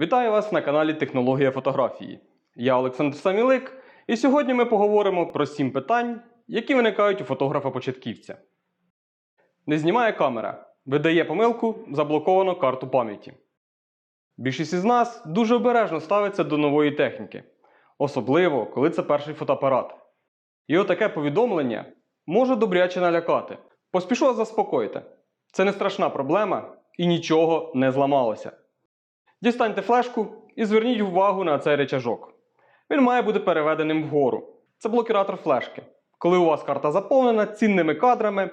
Вітаю вас на каналі Технологія фотографії. Я Олександр Самілик, і сьогодні ми поговоримо про 7 питань, які виникають у фотографа-початківця. Не знімає камера, видає помилку, заблоковано карту пам'яті. Більшість із нас дуже обережно ставиться до нової техніки, особливо коли це перший фотоапарат. І отаке повідомлення може добряче налякати. Поспішу вас заспокоїти. Це не страшна проблема і нічого не зламалося. Дістаньте флешку і зверніть увагу на цей речажок. Він має бути переведеним вгору. Це блокіратор флешки. Коли у вас карта заповнена цінними кадрами,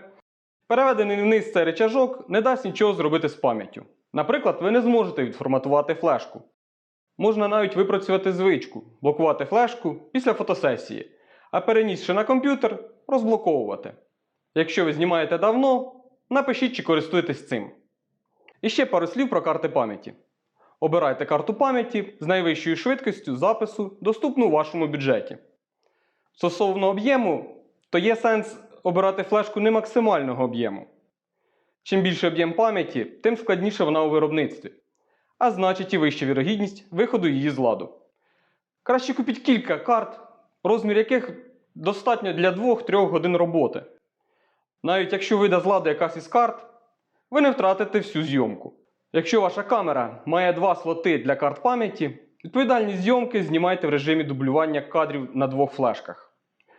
переведений вниз цей речажок не дасть нічого зробити з пам'яттю. Наприклад, ви не зможете відформатувати флешку. Можна навіть випрацювати звичку, блокувати флешку після фотосесії, а перенісши на комп'ютер, розблоковувати. Якщо ви знімаєте давно, напишіть чи користуєтесь цим. І ще пару слів про карти пам'яті. Обирайте карту пам'яті з найвищою швидкістю запису, доступну у вашому бюджеті. Стосовно об'єму, то є сенс обирати флешку не максимального об'єму. Чим більший об'єм пам'яті, тим складніше вона у виробництві, а значить і вища вірогідність виходу її з ладу. Краще купіть кілька карт, розмір яких достатньо для 2-3 годин роботи. Навіть якщо вийде з ладу якась із карт, ви не втратите всю зйомку. Якщо ваша камера має два слоти для карт пам'яті, відповідальні зйомки знімайте в режимі дублювання кадрів на двох флешках.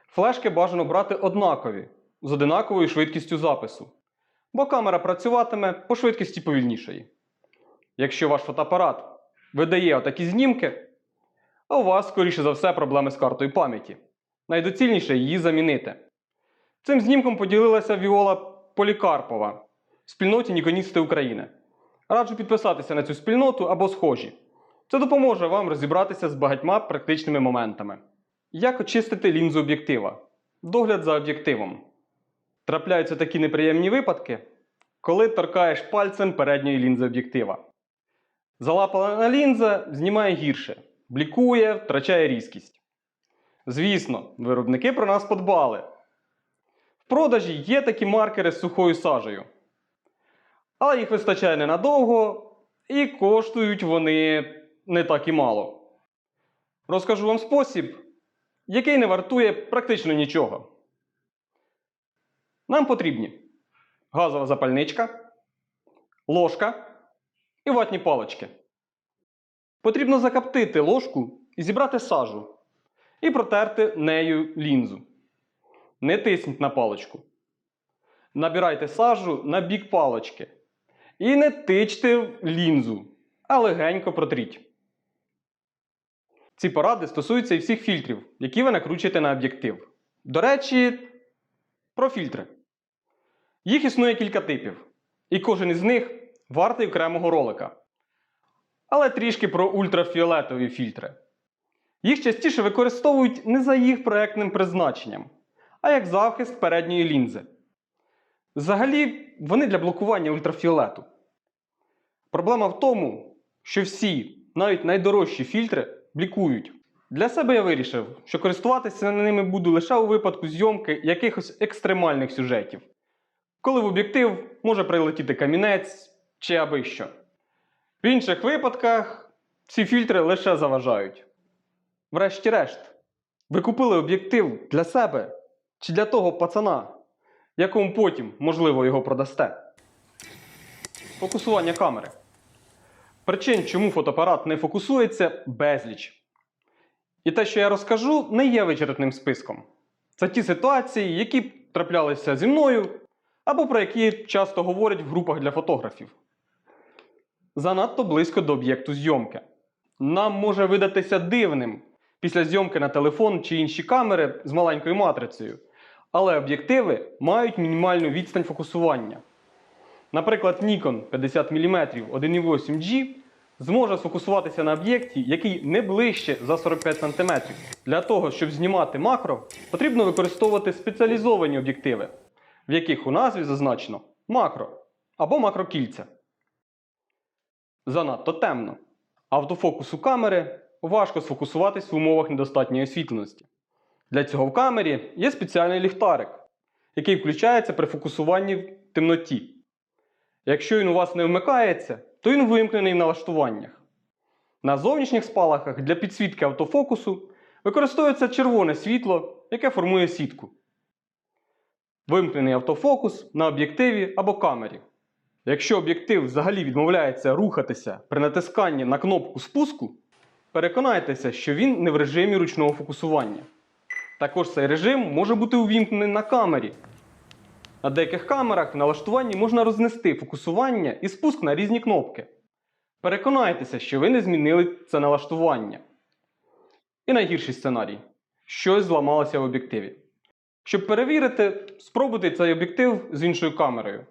Флешки бажано брати однакові, з одинаковою швидкістю запису, бо камера працюватиме по швидкості повільнішої. Якщо ваш фотоапарат видає отакі знімки, а у вас, скоріше за все, проблеми з картою пам'яті. Найдоцільніше її замінити. Цим знімком поділилася Віола Полікарпова в спільноті Ніконісти України. Раджу підписатися на цю спільноту або схожі. Це допоможе вам розібратися з багатьма практичними моментами. Як очистити лінзу об'єктива? Догляд за об'єктивом. Трапляються такі неприємні випадки, коли торкаєш пальцем передньої лінзи об'єктива. Залапана лінза знімає гірше, блікує, втрачає різкість. Звісно, виробники про нас подбали. В продажі є такі маркери з сухою сажею. Але їх вистачає ненадовго, і коштують вони не так і мало. Розкажу вам спосіб, який не вартує практично нічого. Нам потрібні газова запальничка, ложка і ватні палички. Потрібно закоптити ложку і зібрати сажу, і протерти нею лінзу. Не тисніть на паличку. Набирайте сажу на бік палички. І не тичте в лінзу, а легенько протріть. Ці поради стосуються і всіх фільтрів, які ви накручуєте на об'єктив. До речі, про фільтри. Їх існує кілька типів, і кожен із них вартий окремого ролика. Але трішки про ультрафіолетові фільтри. Їх частіше використовують не за їх проектним призначенням, а як захист передньої лінзи. Взагалі, вони для блокування ультрафіолету. Проблема в тому, що всі, навіть найдорожчі фільтри, блікують. Для себе я вирішив, що користуватися ними буду лише у випадку зйомки якихось екстремальних сюжетів, коли в об'єктив може прилетіти камінець чи аби що. В інших випадках ці фільтри лише заважають. Врешті-решт, ви купили об'єктив для себе чи для того пацана, якому потім, можливо, його продасте. Фокусування камери. Причин, чому фотоапарат не фокусується, безліч. І те, що я розкажу, не є вичерпним списком. Це ті ситуації, які траплялися зі мною, або про які часто говорять в групах для фотографів. Занадто близько до об'єкту зйомки. Нам може видатися дивним після зйомки на телефон чи інші камери з маленькою матрицею. Але об'єктиви мають мінімальну відстань фокусування. Наприклад, Nikon 50 мм 1.8G зможе сфокусуватися на об'єкті, який не ближче за 45 см. Для того, щоб знімати макро, потрібно використовувати спеціалізовані об'єктиви, в яких у назві зазначено макро або макрокільця. Занадто темно. Автофокусу камери важко сфокусуватись в умовах недостатньої освітленості. Для цього в камері є спеціальний ліхтарик, який включається при фокусуванні в темноті. Якщо він у вас не вмикається, то він вимкнений в налаштуваннях. На зовнішніх спалахах для підсвітки автофокусу використовується червоне світло, яке формує сітку. Вимкнений автофокус на об'єктиві або камері. Якщо об'єктив взагалі відмовляється рухатися при натисканні на кнопку спуску, переконайтеся, що він не в режимі ручного фокусування. Також цей режим може бути увімкнений на камері. На деяких камерах в налаштуванні можна рознести фокусування і спуск на різні кнопки. Переконайтеся, що ви не змінили це налаштування. І найгірший сценарій щось зламалося в об'єктиві. Щоб перевірити, спробуйте цей об'єктив з іншою камерою.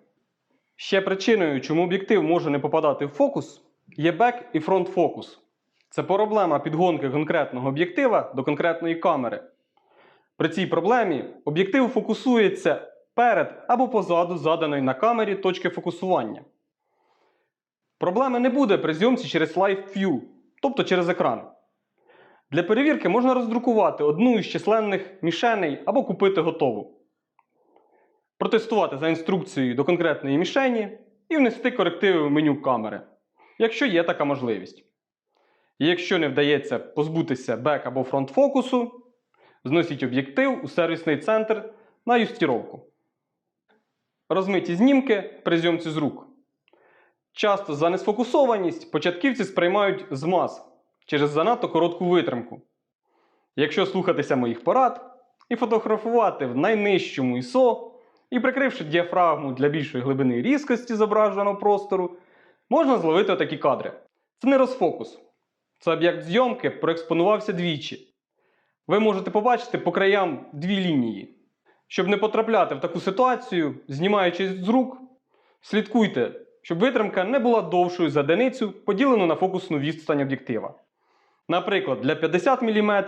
Ще причиною, чому об'єктив може не попадати в фокус, є бек і фронт фокус. Це проблема підгонки конкретного об'єктива до конкретної камери. При цій проблемі об'єктив фокусується перед або позаду заданої на камері точки фокусування. Проблеми не буде при зйомці через Live View, тобто через екран. Для перевірки можна роздрукувати одну із численних мішеней або купити готову. Протестувати за інструкцією до конкретної мішені і внести корективи в меню камери, якщо є така можливість. І якщо не вдається позбутися бек або фронт фокусу, зносіть об'єктив у сервісний центр на юстіровку. Розмиті знімки при зйомці з рук. Часто за несфокусованість початківці сприймають змаз через занадто коротку витримку. Якщо слухатися моїх порад і фотографувати в найнижчому ISO, і прикривши діафрагму для більшої глибини різкості зображеного простору, можна зловити такі кадри. Це не розфокус. Це об'єкт зйомки проекспонувався двічі. Ви можете побачити по краям дві лінії. Щоб не потрапляти в таку ситуацію, знімаючись з рук, слідкуйте, щоб витримка не була довшою за одиницю, поділену на фокусну відстань об'єктива. Наприклад, для 50 мм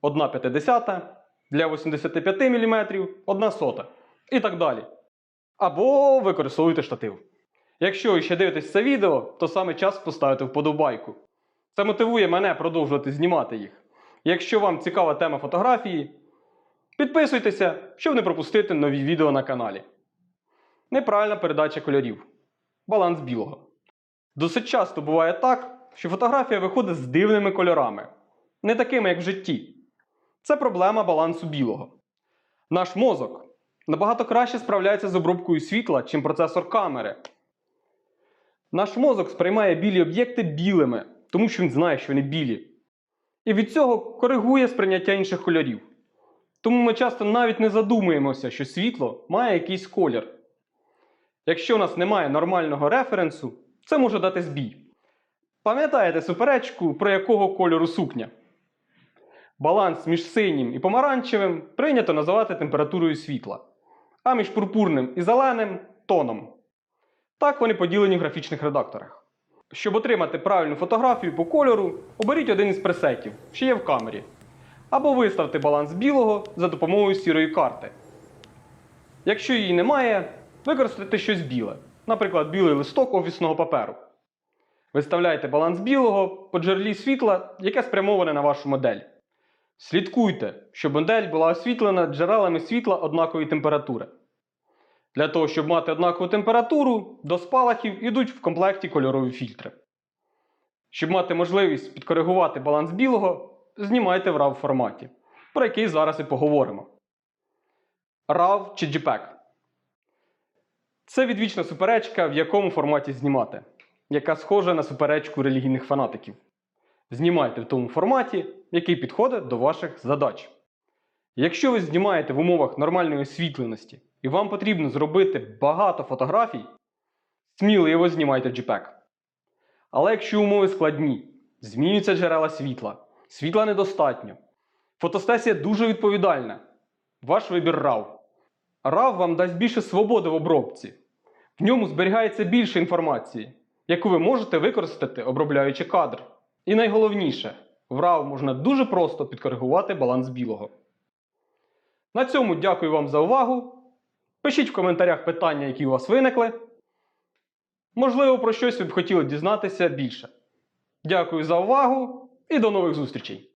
1 50, для 85 мм 1 сота і так далі. Або використовуйте штатив. Якщо ще дивитесь це відео, то саме час поставити вподобайку. Це мотивує мене продовжувати знімати їх. Якщо вам цікава тема фотографії, підписуйтеся, щоб не пропустити нові відео на каналі. Неправильна передача кольорів. Баланс білого. Досить часто буває так, що фотографія виходить з дивними кольорами, не такими, як в житті. Це проблема балансу білого. Наш мозок набагато краще справляється з обробкою світла, чим процесор камери. Наш мозок сприймає білі об'єкти білими, тому що він знає, що вони білі. І від цього коригує сприйняття інших кольорів. Тому ми часто навіть не задумуємося, що світло має якийсь колір. Якщо у нас немає нормального референсу, це може дати збій. Пам'ятаєте суперечку, про якого кольору сукня? Баланс між синім і помаранчевим прийнято називати температурою світла, а між пурпурним і зеленим тоном. Так вони поділені в графічних редакторах. Щоб отримати правильну фотографію по кольору, оберіть один із пресетів, що є в камері. Або виставте баланс білого за допомогою сірої карти. Якщо її немає, використайте щось біле, наприклад, білий листок офісного паперу. Виставляйте баланс білого по джерелі світла, яке спрямоване на вашу модель. Слідкуйте, щоб модель була освітлена джерелами світла однакової температури. Для того, щоб мати однакову температуру, до спалахів йдуть в комплекті кольорові фільтри. Щоб мати можливість підкоригувати баланс білого, знімайте в RAW форматі, про який зараз і поговоримо. RAW чи JPEG це відвічна суперечка, в якому форматі знімати, яка схожа на суперечку релігійних фанатиків. Знімайте в тому форматі, який підходить до ваших задач. Якщо ви знімаєте в умовах нормальної освітленості і вам потрібно зробити багато фотографій, сміливо знімайте JPEG. Але якщо умови складні, змінюються джерела світла, світла недостатньо, фотостесія дуже відповідальна, ваш вибір RAW. RAW вам дасть більше свободи в обробці. В ньому зберігається більше інформації, яку ви можете використати, обробляючи кадр. І найголовніше, в RAW можна дуже просто підкоригувати баланс білого. На цьому дякую вам за увагу. Пишіть в коментарях питання, які у вас виникли. Можливо, про щось ви б хотіли дізнатися більше. Дякую за увагу і до нових зустрічей!